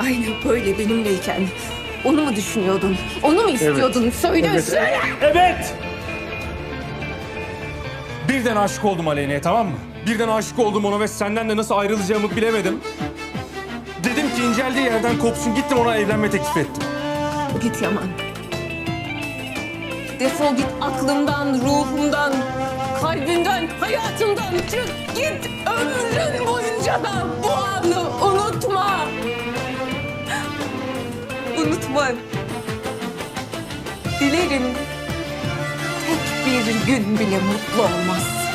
aynı böyle benimleyken onu mu düşünüyordun? Onu mu istiyordun? Söyle Evet. söyle. Evet! Birden aşık oldum Aleyna'ya tamam mı? Birden aşık oldum ona ve senden de nasıl ayrılacağımı bilemedim. Dedim ki inceldiği yerden kopsun gittim ona evlenme teklif ettim. Git Yaman. Defol git aklımdan, ruhumdan, kalbimden, hayatımdan. Çık git ömrün boyunca da bu Unutma. Dilerim tek bir gün bile mutlu olmaz.